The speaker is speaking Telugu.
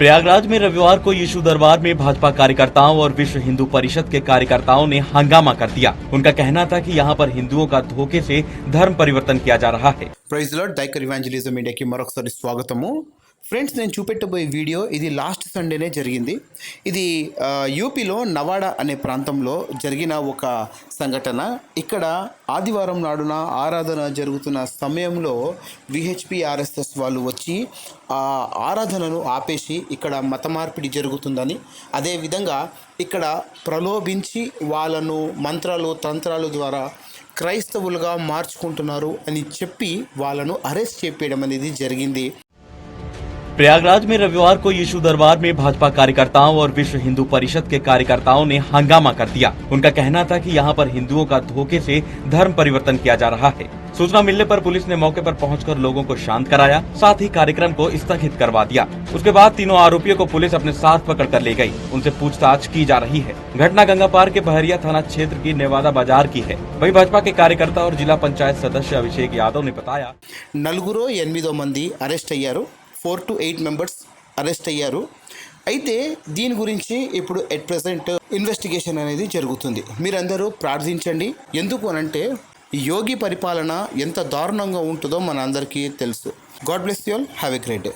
प्रयागराज में रविवार को यीशु दरबार में भाजपा कार्यकर्ताओं और विश्व हिंदू परिषद के कार्यकर्ताओं ने हंगामा कर दिया। उनका कहना था कि यहाँ पर हिंदुओं का धोखे से धर्म परिवर्तन किया जा रहा है। ఫ్రెండ్స్ నేను చూపెట్టబోయే వీడియో ఇది లాస్ట్ సండేనే జరిగింది. ఇది యూపీలో నవాడా అనే ప్రాంతంలో జరిగిన ఒక సంఘటన. ఇక్కడ ఆదివారం నాడున ఆరాధన జరుగుతున్న సమయంలో విహెచ్పి ఆర్ఎస్ఎస్ వాళ్ళు వచ్చి ఆ ఆరాధనను ఆపేసి ఇక్కడ మత మార్పిడి జరుగుతుందని అదేవిధంగా ఇక్కడ ప్రలోభించి వాళ్ళను మంత్రాలు తంత్రాలు ద్వారా క్రైస్తవులుగా మార్చుకుంటున్నారు అని చెప్పి వాళ్ళను అరెస్ట్ చేపేయడం అనేది జరిగింది. प्रयागराज में रविवार को यीशु दरबार में भाजपा कार्यकर्ताओं और विश्व हिंदू परिषद के कार्यकर्ताओं ने हंगामा कर दिया। उनका कहना था कि यहाँ पर हिंदुओं का धोखे से धर्म परिवर्तन किया जा रहा है। सूचना मिलने पर पुलिस ने मौके पर पहुंचकर लोगों को शांत कराया, साथ ही कार्यक्रम को स्थगित करवा दिया। उसके बाद तीनों आरोपियों को पुलिस अपने साथ पकड़ कर ले गई उनसे पूछताछ की जा रही है। घटना गंगा पार के बहरिया थाना क्षेत्र की नेवादा बाज़ार की है। वही भाजपा के कार्यकर्ता और जिला पंचायत सदस्य अभिषेक यादव ने बताया नलगुरो एनदो मंदी, arrest अयारू four to eight members arrest అయ్యారు. అయితే దీని గురించి ఇప్పుడు ఎట్ ప్రెసెంట్ ఇన్వెస్టిగేషన్ అనేది జరుగుతుంది. మీరందరూ ప్రార్థించండి. ఎందుకు అనంటే యోగి పరిపాలన ఎంత దారుణంగా ఉంటుందో మన అందరికీ తెలుసు. God bless you all. Have a great day.